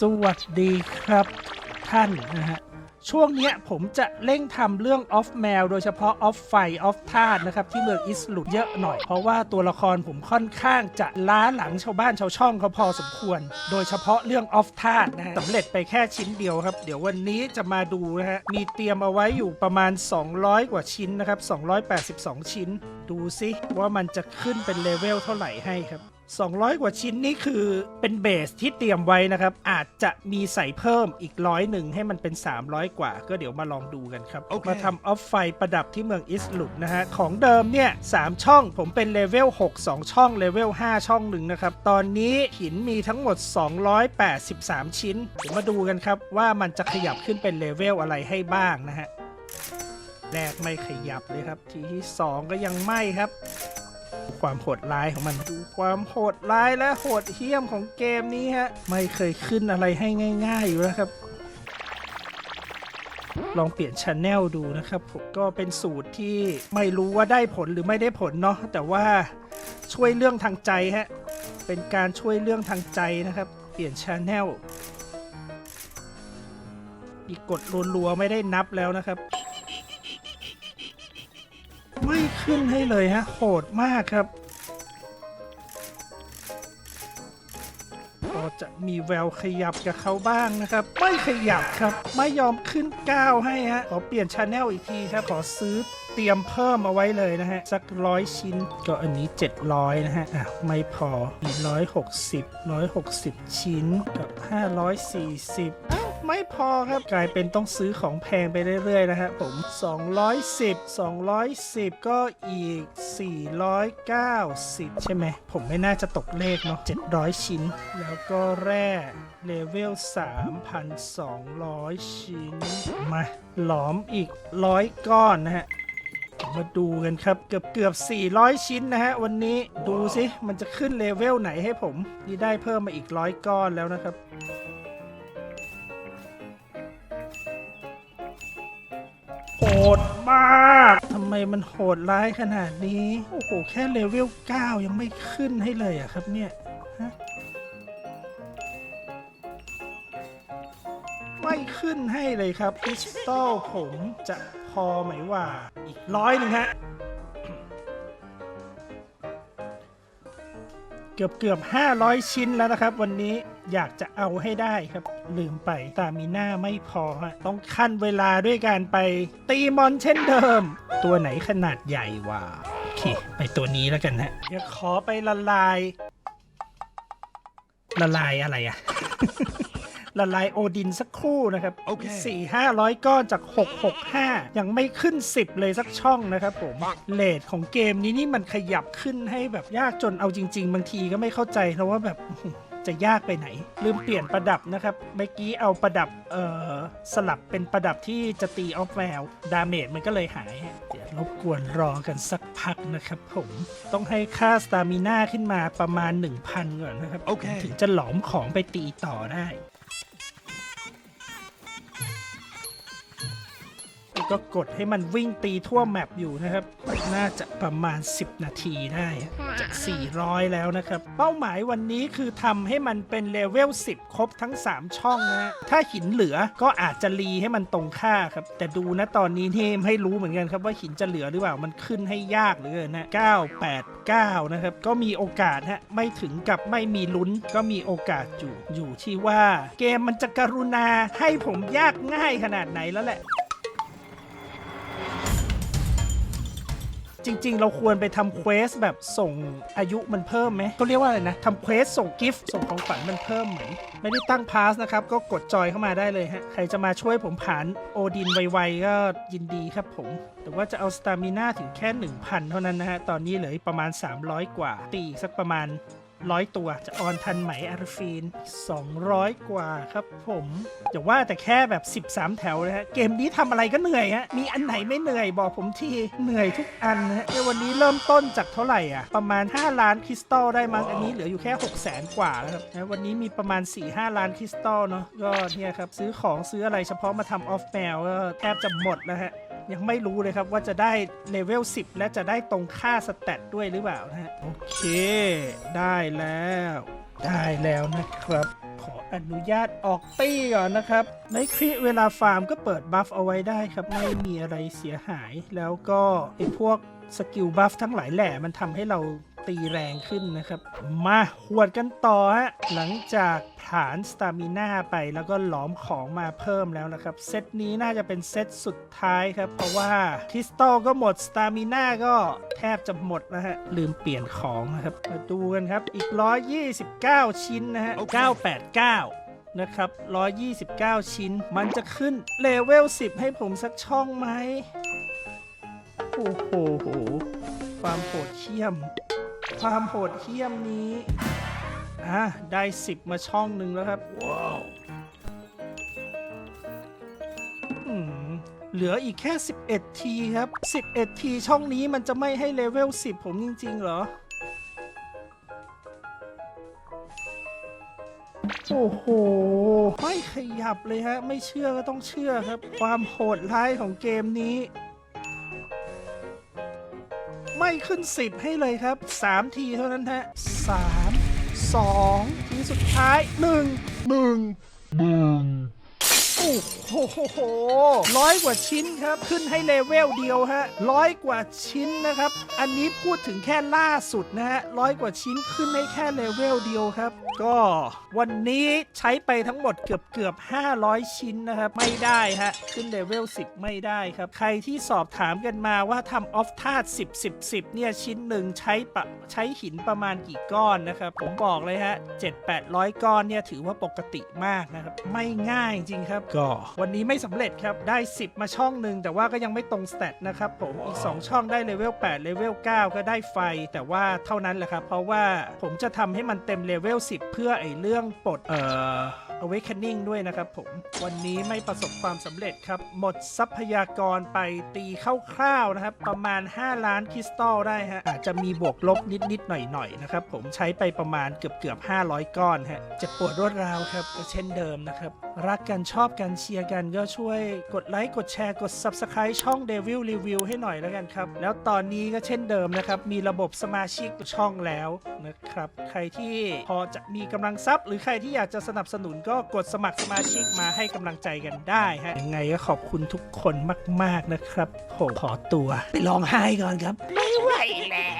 สวัสดีครับท่านนะฮะ ช่วงเนี้ยผมจะเร่งทำเรื่องออฟแมวโดยเฉพาะออฟไฟออฟธาตุนะครับ ที่เมืองอิสลุดเยอะหน่อย เพราะว่าตัวละครผมค่อนข้างจะล้าหลังชาวบ้านชาวช่องเขาพอสมควร โดยเฉพาะเรื่องออฟธาตุนะฮะสำเร็จไปแค่ชิ้นเดียวครับ เดี๋ยววันนี้จะมาดูนะฮะ มีเตรียมเอาไว้อยู่ประมาณ 200 กว่าชิ้นนะครับ 282 ชิ้น ดูซิว่ามันจะขึ้นเป็นเลเวลเท่าไหร่ให้ครับ 200 กว่าชิ้นนี่คือเป็นเบสที่เตรียมไว้นะครับ อาจจะมีใส่เพิ่มอีกร้อยหนึ่งให้มันเป็น 300 กว่า ก็เดี๋ยวมาลองดูกันครับโอเคมาทำออฟไฟประดับที่เมืองอิสลุดนะฮะ ของเดิมเนี่ย3ช่องผมเป็นเลเวล6 2 ช่องเลเวล5 ช่องหนึ่งนะครับ ตอนนี้หินมีทั้งหมด 283 ชิ้นเดี๋ยวมาดูกันครับว่ามันจะขยับขึ้นเป็นเลเวลอะไรให้บ้างนะฮะแรกไม่ขยับเลยครับ ทีที่ 2 ก็ยังไม่ครับดู ความโหดร้ายของมันดูความโหดร้ายและโหดเหี้ยมของเกมนี้ฮะไม่เคยขึ้นอะไรให้ง่าย ๆ อยู่แล้วครับ ลองเปลี่ยนชแนลดูนะครับผมก็เป็นสูตรที่ไม่รู้ว่าได้ผลหรือไม่ได้ผลเนาะแต่ว่าช่วยเรื่องทางใจฮะเป็นการช่วยเรื่องทางใจนะครับ เปลี่ยนชแนลอีกกดรัวๆไม่ได้นับแล้วนะครับ ขึ้นให้เลยฮะ โหดมากครับพอจะมีแววขยับกับเขาบ้างนะครับ ไม่ขยับครับ ไม่ยอมขึ้นก้าวให้ฮะ ขอเปลี่ยนชาแนลอีกทีครับ ขอซื้อเตรียมเพิ่มเอาไว้เลยนะฮะ สักร้อยชิ้น ก็อันนี้ 700 นะฮะ อะ ไม่พออีก160 160 ชิ้นกับ 540อ้าว ไม่พอครับ กลายเป็นต้องซื้อของแพงไปเรื่อยๆนะฮะผม 210 210 ก็อีก 490 ใช่ไหม ผมไม่น่าจะตกเลขเนาะ700 ชิ้น แล้วก็แร่เลเวล 3,200 ชิ้น มาหลอมอีก 100 ก้อนนะฮะมาดูกันครับเกือบเกือบ 400 ชิ้นนะฮะ วันนี้ดูสิ มันจะขึ้นเลเวลไหนให้ผม นี่ได้เพิ่มมาอีกร้อยก้อนแล้วนะครับ โหดมากทำไมมันโหดร้ายขนาดนี้ โอ้โห แค่เลเวล 9 ยังไม่ขึ้นให้เลยอะครับเนี่ยฮะไม่ขึ้นให้เลยครับคริสตัลผมจะพอไหมว่า อีกร้อยหนึ่งฮะ เกือบเกือบ500 ชิ้นแล้วนะครับ วันนี้อยากจะเอาให้ได้ครับ ลืมไปตามีหน้าไม่พอฮะต้องขั้นเวลาด้วยการไปตีมอนเช่นเดิม ตัวไหนขนาดใหญ่วะโอเค ไปตัวนี้แล้วกันฮะเดี๋ยวขอไปละลาย ละลายอะไรอะ ละลายโอดินสักครู่นะครับโอเคสี่ห้าร้อยก้อนจากหกหกห้ายังไม่ขึ้นสิบเลยสักช่องนะครับผมเลทของเกมนี้นี่มันขยับขึ้นให้แบบยากจนเอาจริง ๆ บางทีก็ไม่เข้าใจนะว่าแบบ จะยากไปไหน ลืมเปลี่ยนประดับนะครับ เมื่อกี้เอาประดับเอ่อสลับเป็นประดับที่จะตีออฟแววดาเมจมันก็เลยหายฮะเดี๋ยวรบกวนรอกันสักพักนะครับผม ต้องให้ค่าสตามิน่าขึ้นมาประมาณ 1,000 ก่อนนะครับโอเคถึงจะหลอมของไปตีต่อได้ ก็กดให้มันวิ่งตีทั่วแมปอยู่นะครับ น่าจะประมาณ 10 นาทีได้จาก 400 แล้วนะครับ เป้าหมายวันนี้คือทำให้มันเป็นเลเวล 10 ครบทั้ง 3 ช่องนะฮะถ้าหินเหลือก็อาจจะรีให้มันตรงค่าครับ แต่ดูนะตอนนี้นี่ให้รู้เหมือนกันครับว่าหินจะเหลือหรือเปล่ามันขึ้นให้ยากเหลือเกินนะ989 นะครับ ก็มีโอกาสฮะไม่ถึงกับไม่มีลุ้นก็มีโอกาสอยู่อยู่ที่ว่า เกมมันจะกรุณาให้ผมยากง่ายขนาดไหนแล้วแหละ จริง ๆ เราควรไปทำเควสแบบส่งอายุมันเพิ่มไหมเขาเรียกว่าอะไรนะทำเควสส่งกิฟต์ส่งของขวัญมันเพิ่มไหมไม่ได้ตั้งพาสนะครับ ก็กดจอยเข้ามาได้เลยฮะ ใครจะมาช่วยผมผ่านโอดินไวๆก็ยินดีครับผม แต่ว่าจะเอาสตามิน่าถึงแค่ 1,000 เท่านั้นนะฮะ ตอนนี้เหลือประมาณ 300 กว่าตีอีกสักประมาณ ร้อยตัวจะออนทันไหมอาร์ฟีน 200 กว่าครับผมอย่าว่าแต่แค่แบบ 13 แถวนะฮะ เกมนี้ทำอะไรก็เหนื่อยฮะ มีอันไหนไม่เหนื่อยบอกผมที เหนื่อยทุกอันนะฮะในวันนี้เริ่มต้นจากเท่าไหร่อะ ประมาณ 5 ล้านคริสตัลได้มั้ง อันนี้เหลืออยู่แค่ 6 0แสนกว่าแล้วครับนะวันนี้มีประมาณ 4-5 ล้านคริสตัลเนาะ ก็เนี่ยครับซื้อของซื้ออะไรเฉพาะมาทำออฟแมวก็แทบจะหมดแล้วฮะ ยังไม่รู้เลยครับว่าจะได้เลเวล 10 และจะได้ตรงค่าสแตทด้วยหรือเปล่านะฮะโอเค ได้แล้ว ได้แล้วนะครับ ขออนุญาตออกตี้ก่อนนะครับ ในคลิเวลาฟาร์มก็เปิดบัฟเอาไว้ได้ครับ ไม่มีอะไรเสียหายแล้วก็ไอพวกสกิลบัฟทั้งหลายแหล่มันทำให้เรา ตีแรงขึ้นนะครับ มาหวดกันต่อฮะหลังจากผ่านสตามิน่าไปแล้วก็หลอมของมาเพิ่มแล้วนะครับ เซตนี้น่าจะเป็นเซตสุดท้ายครับ เพราะว่าคริสตัลก็หมดสตามิน่าก็แทบจะหมดแล้วฮะ ลืมเปลี่ยนของนะครับ มาดูกันครับอีก 129 ชิ้นนะฮะ 989นะครับ 129 ชิ้น มันจะขึ้นเลเวล 10 ให้ผมสักช่องไหม โอ้โห ความโหดเหี้ยม ความโหดเหี้ยมนี้ อะ ได้ 10 มาช่องหนึ่งแล้วครับ ว้าวอืมเหลืออีกแค่ 11 ทีครับ 11 ทีช่องนี้มันจะไม่ให้เลเวล 10 ผมจริง ๆ เหรอ โอ้โห ไม่ขยับเลยฮะ ไม่เชื่อก็ต้องเชื่อครับ ความโหดร้ายของเกมนี้ ไม่ขึ้น 10 ให้เลยครับ 3 ทีเท่านั้นฮะ3 2 ทีสุดท้าย 1 1 โอ้โหร้อยกว่าชิ้นครับ ขึ้นให้เลเวลเดียวฮะร้อยกว่าชิ้นนะครับ อันนี้พูดถึงแค่ล่าสุดนะฮะร้อยกว่าชิ้นขึ้นให้แค่เลเวลเดียวครับ ก็วันนี้ใช้ไปทั้งหมดเกือบเกือบ500 ชิ้นนะครับไม่ได้ฮะขึ้นเลเวล10 ไม่ได้ครับ ใครที่สอบถามกันมาว่าทำออฟธาตุ10 10 10 เนี่ยชิ้นหนึ่งใช้ปะใช้หินประมาณกี่ก้อนนะครับ ผมบอกเลยฮะ7-800 ก้อนเนี่ยถือว่าปกติมากนะครับ ไม่ง่ายจริงครับก็วันนี้ไม่สำเร็จครับ ได้ 10 มาช่องหนึ่งแต่ว่าก็ยังไม่ตรงสเตตนะครับผมอีก 2 ช่องได้เลเวล8เลเวล9ก็ได้ไฟ แต่ว่าเท่านั้นแหละครับ เพราะว่าผมจะทำให้มันเต็มเลเวล10 เพื่อไอ้เรื่องปลดเอ่อ Awakening ด้วยนะครับผม วันนี้ไม่ประสบความสำเร็จครับ หมดทรัพยากรไปตีคร่าวๆนะครับ ประมาณ 5 ล้านคริสตัลได้ฮะ อาจจะมีบวกลบนิดๆหน่อยๆนะครับผมใช้ไปประมาณเกือบๆ500 ก้อนฮะ จะปวดรวดราวครับก็เช่นเดิมนะครับรักกันชอบกันเชียร์กันก็ช่วยกดไลค์กดแชร์กด Subscribe ช่อง Devil Review ให้หน่อยแล้วกันครับ แล้วตอนนี้ก็เช่นเดิมนะครับ มีระบบสมาชิกช่องแล้วนะครับ ใครที่พอจะมีกำลังทรัพย์ หรือใครที่อยากจะสนับสนุนก็กดสมัครสมาชิกมาให้กำลังใจกันได้ฮะยังไงก็ขอบคุณทุกคนมาก ๆนะครับผมขอตัว ไปลองไห้ก่อนครับ ไม่ไหวแล้ว